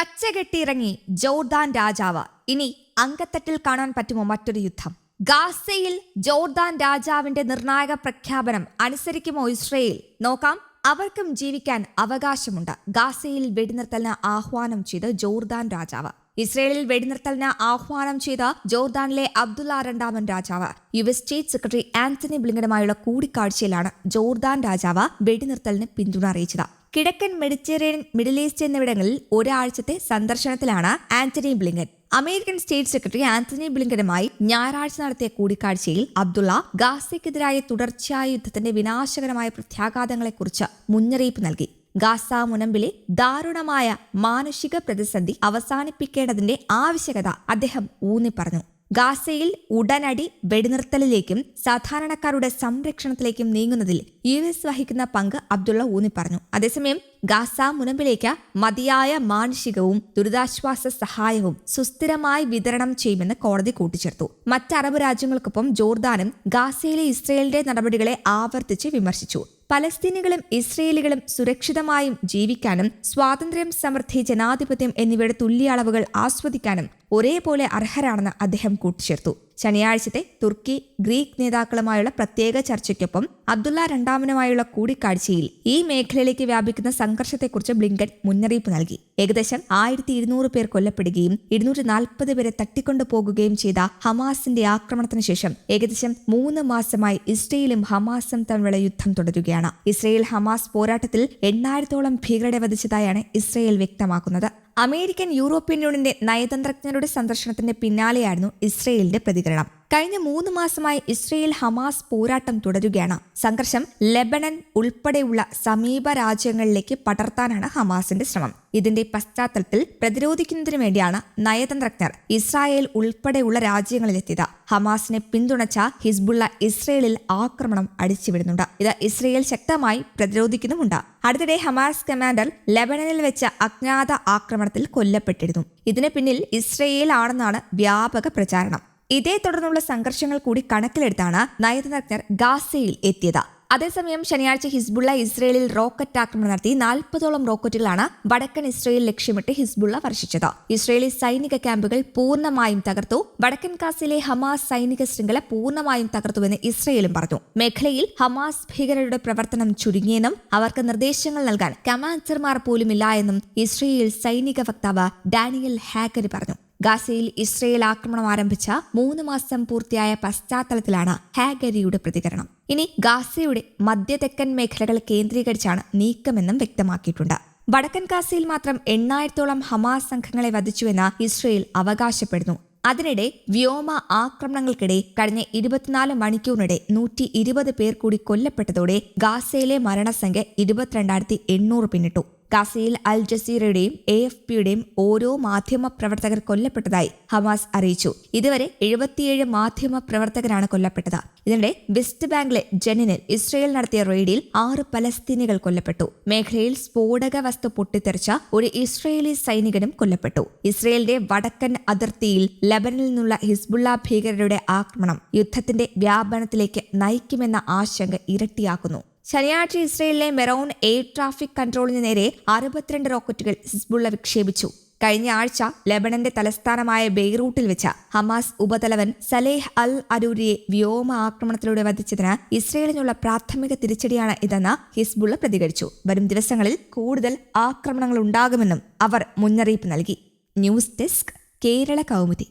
കച്ചകെട്ടിയിറങ്ങി Jordan രാജാവ്. ഇനി അങ്കത്തട്ടിൽ കാണാൻ പറ്റുമോ മറ്റൊരു യുദ്ധം? ഗാസയിൽ ജോർദാൻ രാജാവിന്റെ നിർണായക പ്രഖ്യാപനം അനുസരിക്കുമോ ഇസ്രയേൽ? നോക്കാം. അവർക്കും ജീവിക്കാൻ അവകാശമുണ്ട്. ഗാസയിൽ വെടിനിർത്തലിന് ആഹ്വാനം ചെയ്ത് ജോർദാൻ രാജാവ്. ഇസ്രയേലിൽ വെടിനിർത്തലിന് ആഹ്വാനം ചെയ്ത ജോർദാനിലെ അബ്ദുള്ള രണ്ടാമൻ രാജാവ്. U S state secretary Antony ബ്ലിങ്കനുമായുള്ള കൂടിക്കാഴ്ചയിലാണ് ജോർദാൻ രാജാവ് വെടിനിർത്തലിന് പിന്തുണ അറിയിച്ചത്. കിഴക്കൻ മെഡിറ്ററേനിയൻ മിഡിൽ ഈസ്റ്റ് എന്നിവിടങ്ങളിൽ ഒരാഴ്ചത്തെ സന്ദർശനത്തിലാണ് Antony Blinken. American state secretary Antony ബ്ലിങ്കനുമായി ഞായറാഴ്ച നടത്തിയ കൂടിക്കാഴ്ചയിൽ അബ്ദുള്ള ഗാസയ്ക്കെതിരായ തുടർച്ചയായ യുദ്ധത്തിന്റെ വിനാശകരമായ പ്രത്യാഘാതങ്ങളെക്കുറിച്ച് മുന്നറിയിപ്പ് നൽകി. ഗാസ മുനമ്പിലെ ദാരുണമായ മാനുഷിക പ്രതിസന്ധി അവസാനിപ്പിക്കേണ്ടതിന്റെ ആവശ്യകത അദ്ദേഹം ഊന്നി പറഞ്ഞു ഗാസയിൽ ഉടനടി വെടിനിർത്തലിലേക്കും സാധാരണക്കാരുടെ സംരക്ഷണത്തിലേക്കും നീങ്ങുന്നതിൽ യു എസ് വഹിക്കുന്ന പങ്ക് അബ്ദുള്ള ഊന്നി പറഞ്ഞു. അതേസമയം ഗാസ മുനമ്പിലേക്ക് മതിയായ മാനുഷികവും ദുരിതാശ്വാസ സഹായവും സുസ്ഥിരമായി വിതരണം ചെയ്യുമെന്ന് കോടതി കൂട്ടിച്ചേർത്തു. മറ്റ് അറബ് രാജ്യങ്ങൾക്കൊപ്പം ജോർദാനും ഗാസയിലെ ഇസ്രയേലിന്റെ നടപടികളെ ആവർത്തിച്ച് വിമർശിച്ചു. പലസ്തീനികളും ഇസ്രയേലികളും സുരക്ഷിതമായും ജീവിക്കാനും സ്വാതന്ത്ര്യം സമൃദ്ധി ജനാധിപത്യം എന്നിവയുടെ തുല്യ അളവുകൾ ആസ്വദിക്കാനും ഒരേപോലെ അർഹരാണെന്ന് അദ്ദേഹം കൂട്ടിച്ചേർത്തു. ശനിയാഴ്ചത്തെ തുർക്കി ഗ്രീക്ക് നേതാക്കളുമായുള്ള പ്രത്യേക ചർച്ചയ്ക്കൊപ്പം അബ്ദുള്ള രണ്ടാമനുമായുള്ള കൂടിക്കാഴ്ചയിൽ ഈ മേഖലയിലേക്ക് വ്യാപിക്കുന്ന സംഘർഷത്തെക്കുറിച്ച് ബ്ലിങ്കൻ മുന്നറിയിപ്പ് നൽകി. ഏകദേശം ആയിരത്തി ഇരുന്നൂറ് പേർ കൊല്ലപ്പെടുകയും ഇരുന്നൂറ്റി നാൽപ്പത് പേരെ തട്ടിക്കൊണ്ടു പോകുകയും ചെയ്ത ഹമാസിന്റെ ആക്രമണത്തിന് ശേഷം ഏകദേശം മൂന്ന് മാസമായി ഇസ്രയേലും ഹമാസും തമ്മിലുള്ള യുദ്ധം തുടരുകയാണ്. ഇസ്രയേൽ ഹമാസ് പോരാട്ടത്തിൽ എണ്ണായിരത്തോളം ഭീകരരെ വധിച്ചതായാണ് ഇസ്രയേൽ വ്യക്തമാക്കുന്നത്. അമേരിക്കൻ യൂറോപ്യൻ യൂണിയന്റെ നയതന്ത്രജ്ഞരുടെ സന്ദർശനത്തിന്റെ പിന്നാലെയായിരുന്നു ഇസ്രയേലിന്റെ പ്രതികരണം. കഴിഞ്ഞ മൂന്ന് മാസമായി ഇസ്രയേൽ ഹമാസ് പോരാട്ടം തുടരുകയാണ്. സംഘർഷം ലെബനൻ ഉൾപ്പെടെയുള്ള സമീപ രാജ്യങ്ങളിലേക്ക് പടർത്താനാണ് ഹമാസിന്റെ ശ്രമം. ഇതിന്റെ പശ്ചാത്തലത്തിൽ പ്രതിരോധിക്കുന്നതിനു വേണ്ടിയാണ് നയതന്ത്രജ്ഞർ ഇസ്രായേൽ ഉൾപ്പെടെയുള്ള രാജ്യങ്ങളിലെത്തിയത്. ഹമാസിനെ പിന്തുണച്ച ഹിസ്ബുള്ള ഇസ്രയേലിൽ ആക്രമണം അടിച്ചുവിടുന്നുണ്ട്. ഇത് ഇസ്രയേൽ ശക്തമായി പ്രതിരോധിക്കുന്നുമുണ്ട്. അടുത്തിടെ ഹമാസ് കമാൻഡർ ലെബനനിൽ വെച്ച അജ്ഞാത ആക്രമണത്തിൽ കൊല്ലപ്പെട്ടിരുന്നു. ഇതിന് പിന്നിൽ ഇസ്രയേൽ ആണെന്നാണ് വ്യാപക പ്രചാരണം. ഇതേ തുടർന്നുള്ള സംഘർഷങ്ങൾ കൂടി കണക്കിലെടുത്താണ് നയതന്ത്രജ്ഞർ ഗാസയിൽ എത്തിയത്. അതേസമയം ശനിയാഴ്ച ഹിസ്ബുള്ള ഇസ്രയേലിൽ റോക്കറ്റ് ആക്രമണം നടത്തി നാൽപ്പതോളം റോക്കറ്റുകളാണ് വടക്കൻ ഇസ്രയേൽ ലക്ഷ്യമിട്ട് ഹിസ്ബുള്ള വർഷിച്ചത്. ഇസ്രയേലി സൈനിക ക്യാമ്പുകൾ പൂർണമായും തകർത്തു. വടക്കൻ കാസിലെ ഹമാസ് സൈനിക ശൃംഖല പൂർണമായും തകർത്തുവെന്ന് ഇസ്രയേലും പറഞ്ഞു. മേഖലയിൽ ഹമാസ് ഭീകരരുടെ പ്രവർത്തനം ചുരുങ്ങിയെന്നും അവർക്ക് നിർദ്ദേശങ്ങൾ നൽകാൻ കമാൻഡർമാർ പോലുമില്ല എന്നും ഇസ്രയേൽ സൈനിക വക്താവ് ഡാനിയൽ ഹാക്കർ പറഞ്ഞു. ഗാസയിൽ ഇസ്രയേൽ ആക്രമണം ആരംഭിച്ച മൂന്ന് മാസം പൂർത്തിയായ പശ്ചാത്തലത്തിലാണ് ഹാഗരിയുടെ പ്രതികരണം. ഇനി ഗാസയുടെ മധ്യതെക്കൻ മേഖലകൾ കേന്ദ്രീകരിച്ചാണ് നീക്കമെന്നും വ്യക്തമാക്കിയിട്ടുണ്ട്. വടക്കൻ ഗാസയിൽ മാത്രം എണ്ണായിരത്തോളം ഹമാസ് സംഘങ്ങളെ വധിച്ചുവെന്ന് ഇസ്രയേൽ അവകാശപ്പെടുന്നു. അതിനിടെ വ്യോമ ആക്രമണങ്ങൾക്കിടെ കഴിഞ്ഞ ഇരുപത്തിനാല് മണിക്കൂറിനിടെ നൂറ്റി ഇരുപത് പേർ കൂടി കൊല്ലപ്പെട്ടതോടെ ഗാസയിലെ മരണസംഖ്യ ഇരുപത്തിരണ്ടായിരത്തി എണ്ണൂറ് പിന്നിട്ടു. ഗാസയിൽ അൽ ജസീറയുടെയും എ എഫ് പിയുടെയും ഓരോ മാധ്യമ പ്രവർത്തകർ കൊല്ലപ്പെട്ടതായി ഹമാസ് അറിയിച്ചു. ഇതുവരെ എഴുപത്തിയേഴ് മാധ്യമ പ്രവർത്തകരാണ് കൊല്ലപ്പെട്ടത്. ഇതിനിടെ വെസ്റ്റ് ബാങ്കിലെ ജനിനിൽ ഇസ്രയേൽ നടത്തിയ റെയ്ഡിൽ ആറ് പലസ്തീനികൾ കൊല്ലപ്പെട്ടു. മേഖലയിൽ സ്ഫോടക വസ്തു പൊട്ടിത്തെറിച്ച ഒരു ഇസ്രയേലി സൈനികനും കൊല്ലപ്പെട്ടു. ഇസ്രയേലിന്റെ വടക്കൻ അതിർത്തിയിൽ ലബനിൽ നിന്നുള്ള ഹിസ്ബുള്ള ഭീകരരുടെ ആക്രമണം യുദ്ധത്തിന്റെ വ്യാപനത്തിലേക്ക് നയിക്കുമെന്ന ആശങ്ക ഇരട്ടിയാക്കുന്നു. ശനിയാഴ്ച ഇസ്രയേലിലെ മെറോൺ എയർ ട്രാഫിക് കൺട്രോളിന് നേരെ അറുപത്തിരണ്ട് റോക്കറ്റുകൾ ഹിസ്ബുള്ള വിക്ഷേപിച്ചു. കഴിഞ്ഞ ആഴ്ച ലെബനന്റെ തലസ്ഥാനമായ ബെയ്റൂട്ടിൽ വെച്ച ഹമാസ് ഉപതലവൻ സലേഹ് അൽ അരൂരിയെ വ്യോമ ആക്രമണത്തിലൂടെ വധിച്ചതിന് ഇസ്രയേലിനുള്ള പ്രാഥമിക തിരിച്ചടിയാണ് ഇതെന്ന് ഹിസ്ബുള്ള പ്രതികരിച്ചു. വരും ദിവസങ്ങളിൽ കൂടുതൽ ആക്രമണങ്ങൾ ഉണ്ടാകുമെന്നും അവർ മുന്നറിയിപ്പ് നൽകി. News desk Kerala Kaumudi.